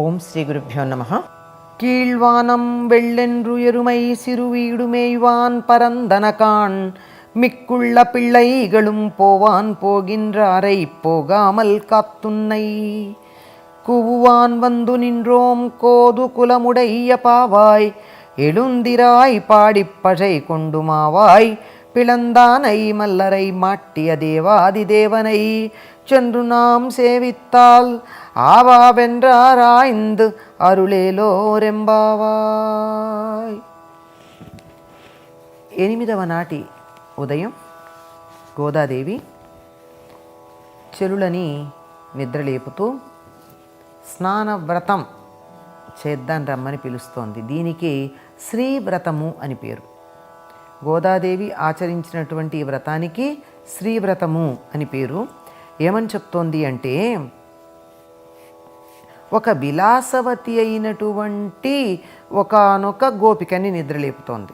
ஓம் ஸ்ரீ குருப்பியோ நமகா கீழ்வானம் வெள்ளென்றுயருமை சிறுவீடுமேய்வான் பரந்தனகான். மிக்குள்ள பிள்ளைகளும் போவான் போகின்ற அறை போகாமல் காத்துன்னை. குவுவான் வந்து நின்றோம் கோது குலமுடைய பாவாய். எழுந்திராய் பாடிப்பழை கொண்டுமாவாய் பிளந்தானை மல்லரை மாட்டிய தேவாதி தேவனை சென்று நாம் சேவித்தால் ஆவாவென்றாராய்ந்து అరుళేలోరెంబావాయ్ ఎనిమిదవ నాటి ఉదయం గోదాదేవి చెలులని నిద్రలేపుతూ స్నాన వ్రతం చేద్దాం రమ్మని పిలుస్తోంది దీనికి శ్రీ వ్రతము అని పేరు గోదాదేవి ఆచరించినటువంటి ఈ వ్రతానికి శ్రీ వ్రతము అని పేరు. ఏమని చెప్తోంది అంటే ఒక విలాసవతి అయినటువంటి ఒకనొక గోపికని నిద్రలేపుతోంది.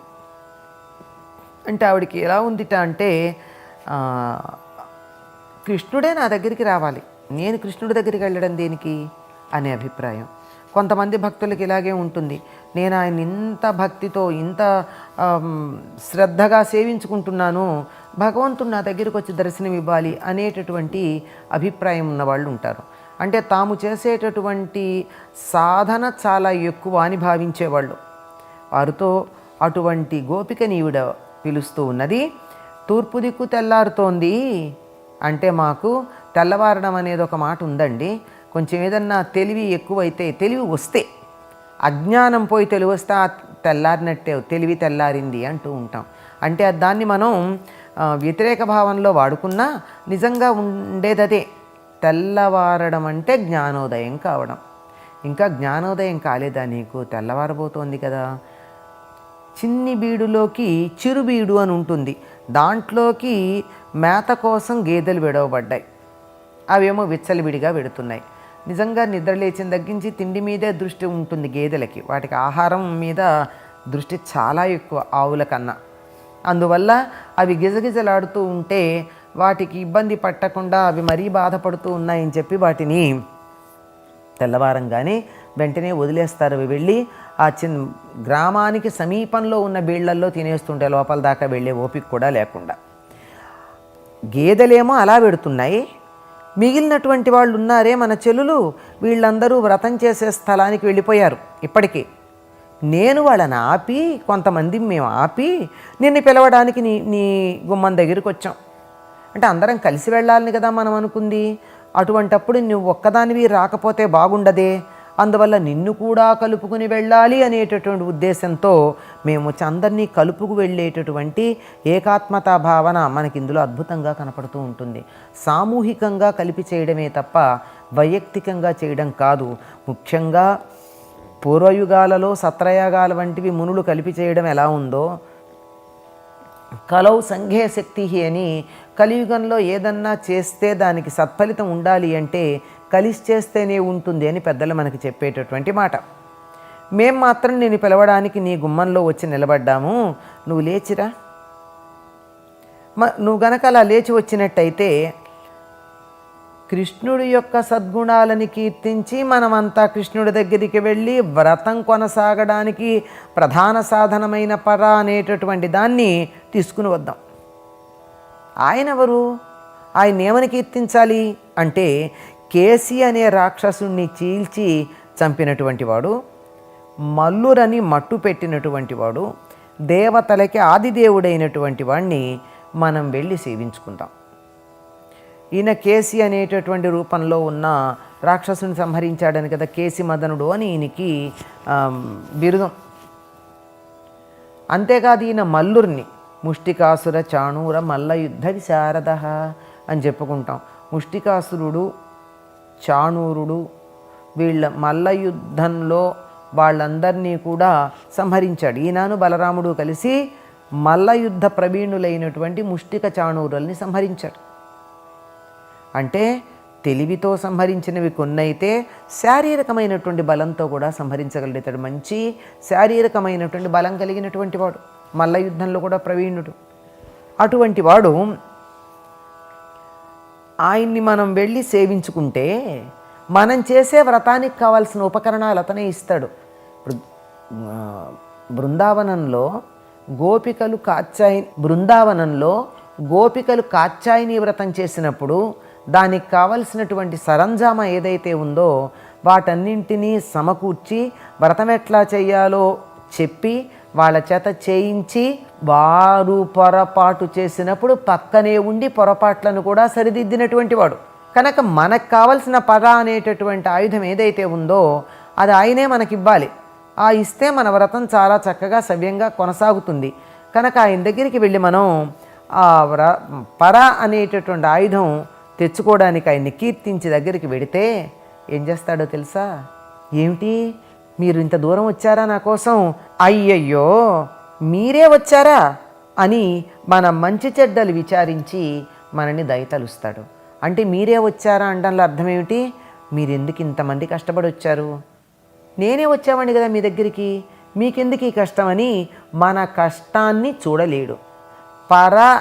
అంటే ఆవిడకి ఎలా ఉందిట అంటే కృష్ణుడే నా దగ్గరికి రావాలి. నేను కృష్ణుడి దగ్గరికి వెళ్ళడం దేనికి? అనే అభిప్రాయం. కొంతమంది భక్తులకి ఇలాగే ఉంటుంది. నేను ఆయన ఇంత భక్తితో ఇంత శ్రద్ధగా సేవించుకుంటున్నాను భగవంతుడు నా దగ్గరికి వచ్చి దర్శనం ఇవ్వాలి అనేటటువంటి అభిప్రాయం ఉన్న వాళ్ళు ఉంటారు. అంటే తాము చేసేటటువంటి సాధన చాలా ఎక్కువ అని భావించేవాళ్ళు. వారితో అటువంటి గోపికనీవిడ పిలుస్తూ ఉన్నది తూర్పు దిక్కు తెల్లారుతోంది అంటే మాకు తెల్లవారడం అనేది ఒక మాట ఉందండి. కొంచెం ఏదన్నా తెలివి ఎక్కువైతే తెలివి వస్తే అజ్ఞానం పోయి తెలివి వస్తే తెల్లారినట్టే తెలివి తెల్లారింది అంటూ ఉంటాం. అంటే దాన్ని మనం వ్యతిరేక భావంలో వాడుకున్నా నిజంగా ఉండేదదే. తెల్లవారడం అంటే జ్ఞానోదయం కావడం. ఇంకా జ్ఞానోదయం కాలేదా నీకు? తెల్లవారబోతోంది కదా. చిన్ని బీడులోకి చిరుబీడు అని ఉంటుంది. దాంట్లోకి మేత కోసం గేదెలు విడవబడ్డాయి. అవేమో విచ్చలవిడిగా వెడుతున్నాయి. నిజంగా నిద్రలేచిన తగ్గించి తిండి మీదే దృష్టి ఉంటుంది గేదెలకి. వాటికి ఆహారం మీద దృష్టి చాలా ఎక్కువ ఆవుల కన్నా. అందువల్ల అవి గిజగిజలాడుతూ ఉంటే వాటికి ఇబ్బంది పట్టకుండా అవి మరీ బాధపడుతూ ఉన్నాయని చెప్పి వాటిని తెల్లవారంగానే వెంటనే వదిలేస్తారు. అవి వెళ్ళి ఆ చిన్న గ్రామానికి సమీపంలో ఉన్న బీళ్ళల్లో తినేస్తుంటే లోపల దాకా వెళ్ళే ఓపిక కూడా లేకుండా. గేదెలేమో అలా పెడుతున్నాయి మిగిలినటువంటి వాళ్ళు ఉన్నారే మన చెల్లులు. వీళ్ళందరూ వ్రతం చేసే స్థలానికి వెళ్ళిపోయారు. ఇప్పటికీ నేను వాళ్ళని ఆపి కొంతమంది మేము ఆపి నిన్ను పిలవడానికి నీ నీ గుమ్మం దగ్గరికి వచ్చాం. అంటే అందరం కలిసి వెళ్ళాలని కదా మనం అనుకుంది. అటువంటప్పుడు నువ్వు ఒక్కదానివి రాకపోతే బాగుండదే. అందువల్ల నిన్ను కూడా కలుపుకుని వెళ్ళాలి అనేటటువంటి ఉద్దేశంతో మేము వచ్చి అందరినీ కలుపుకు వెళ్ళేటటువంటి ఏకాత్మతా భావన మనకి ఇందులో అద్భుతంగా కనపడుతూ ఉంటుంది. సామూహికంగా కలిపి చేయడమే తప్ప వైయక్తికంగా చేయడం కాదు. ముఖ్యంగా పూర్వయుగాలలో సత్రయాగాల వంటివి మునులు కలిపి చేయడం ఎలా ఉందో కలౌ సంఘే శక్తి అని కలియుగంలో ఏదన్నా చేస్తే దానికి సత్ఫలితం ఉండాలి అంటే కలిసి చేస్తేనే ఉంటుంది అని పెద్దలు మనకి చెప్పేటటువంటి మాట. మేం మాత్రం నేను పిలవడానికి నీ గుమ్మంలో వచ్చి నిలబడ్డాము. నువ్వు లేచిరా. నువ్వు గనక అలా లేచి వచ్చినట్టయితే కృష్ణుడి యొక్క సద్గుణాలని కీర్తించి మనమంతా కృష్ణుడి దగ్గరికి వెళ్ళి వ్రతం కొనసాగడానికి ప్రధాన సాధనమైన పర అనేటటువంటి దాన్ని తీసుకుని వద్దాం. ఆయన ఎవరు? ఆయన ఏమని కీర్తించాలి? అంటే కేసి అనే రాక్షసుణ్ణి చీల్చి చంపినటువంటి వాడు మల్లురని మట్టు పెట్టినటువంటి వాడు దేవతలకి ఆదిదేవుడైనటువంటి వాడిని మనం వెళ్ళి సేవించుకుందాం ఈయన కేసి అనేటటువంటి రూపంలో ఉన్న రాక్షసుని సంహరించాడని కదా కేసి మదనుడు అని ఈయనకి బిరుదం. అంతేకాదు ఈయన మల్లుర్ని ముష్టికాసుర చాణూర మల్ల యుద్ధ విశారద అని చెప్పుకుంటాం. ముష్టికాసురుడు చాణూరుడు. వీళ్ళ మల్ల యుద్ధంలో వాళ్ళందరినీ కూడా సంహరించాడు. ఈయనను బలరాముడు కలిసి మల్ల యుద్ధ ప్రవీణులైనటువంటి ముష్టిక చాణూరుల్ని సంహరించాడు. అంటే తెలివితో సంహరించినవి కొన్నైతే శారీరకమైనటువంటి బలంతో కూడా సంహరించగలుగుతాడు. మంచి శారీరకమైనటువంటి బలం కలిగినటువంటి వాడు. మల్ల యుద్ధంలో కూడా ప్రవీణుడు. అటువంటి వాడు ఆయన్ని మనం వెళ్ళి సేవించుకుంటే మనం చేసే వ్రతానికి కావాల్సిన ఉపకరణాలు అతనే ఇస్తాడు. ఇప్పుడు బృందావనంలో గోపికలు కాచాయి బృందావనంలో గోపికలు కాచాయిని వ్రతం చేసినప్పుడు దానికి కావలసినటువంటి సరంజామా ఏదైతే ఉందో వాటన్నింటినీ సమకూర్చి వ్రతం ఎట్లా చేయాలో చెప్పి వాళ్ళ చేత చేయించి వారు పొరపాటు చేసినప్పుడు పక్కనే ఉండి పొరపాట్లను కూడా సరిదిద్దినటువంటి వాడు. కనుక మనకు కావలసిన పద అనేటటువంటి ఆయుధం ఏదైతే ఉందో అది ఆయనే మనకివ్వాలి. ఆ ఇస్తే మన వ్రతం చాలా చక్కగా సవ్యంగా కొనసాగుతుంది. కనుక ఆయన దగ్గరికి వెళ్ళి మనం ఆ వ్ర పర అనేటటువంటి ఆయుధం తెచ్చుకోవడానికి ఆయన్ని కీర్తించి దగ్గరికి వెడితే ఏం చేస్తాడో తెలుసా? ఏమిటి? మీరు ఇంత దూరం వచ్చారా నా కోసం? అయ్యయ్యో మీరే వచ్చారా? అని మన మంచి చెడ్డలు విచారించి మనని దయతలుస్తాడు. అంటే మీరే వచ్చారా అనడంలో అర్థం ఏమిటి మీరు ఎందుకు ఇంతమంది కష్టపడి వచ్చారు నేనే వచ్చామండి కదా మీ దగ్గరికి? మీకెందుకు ఈ కష్టమని మన కష్టాన్ని చూడలేడు. పర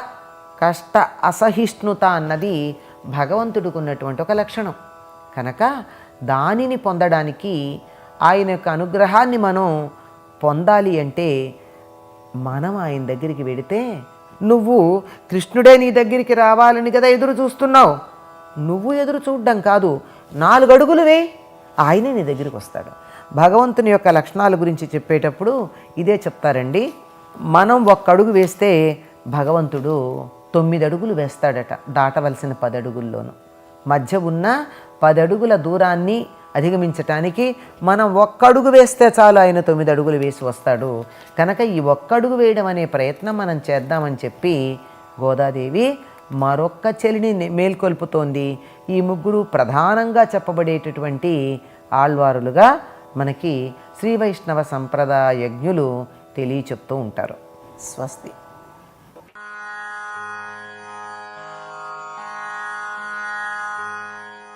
కష్ట అసహిష్ణుత అన్నది భగవంతుడికి ఉన్నటువంటి ఒక లక్షణం. కనుక దానిని పొందడానికి ఆయన యొక్క అనుగ్రహాన్ని మనం పొందాలి అంటే మనం ఆయన దగ్గరికి వెడితే నువ్వు కృష్ణుడే నీ దగ్గరికి రావాలని కదా ఎదురు చూస్తున్నావు. నువ్వు ఎదురు చూడడం కాదు నాలుగు అడుగులు వే ఆయనే నీ దగ్గరికి వస్తాడు. భగవంతుని యొక్క లక్షణాల గురించి చెప్పేటప్పుడు ఇదే చెప్తారండి. మనం ఒక్క అడుగు వేస్తే భగవంతుడు తొమ్మిది అడుగులు వేస్తాడట దాటవలసిన పది అడుగుల్లోనూ. మధ్య ఉన్న పది అడుగుల దూరాన్ని అధిగమించటానికి మనం ఒక్క అడుగు వేస్తే చాలు ఆయన తొమ్మిది అడుగులు వేసి వస్తాడు. కనుక ఈ ఒక్క అడుగు వేయడం అనే ప్రయత్నం మనం చేద్దామని చెప్పి గోదాదేవి మరొక్క చెలిని మేల్కొల్పుతోంది. ఈ ముగ్గురు ప్రధానంగా చెప్పబడేటటువంటి ఆళ్వారులుగా మనకి శ్రీ వైష్ణవ సంప్రదాయజ్ఞులు తెలియచెప్తూ ఉంటారు. స్వస్తి.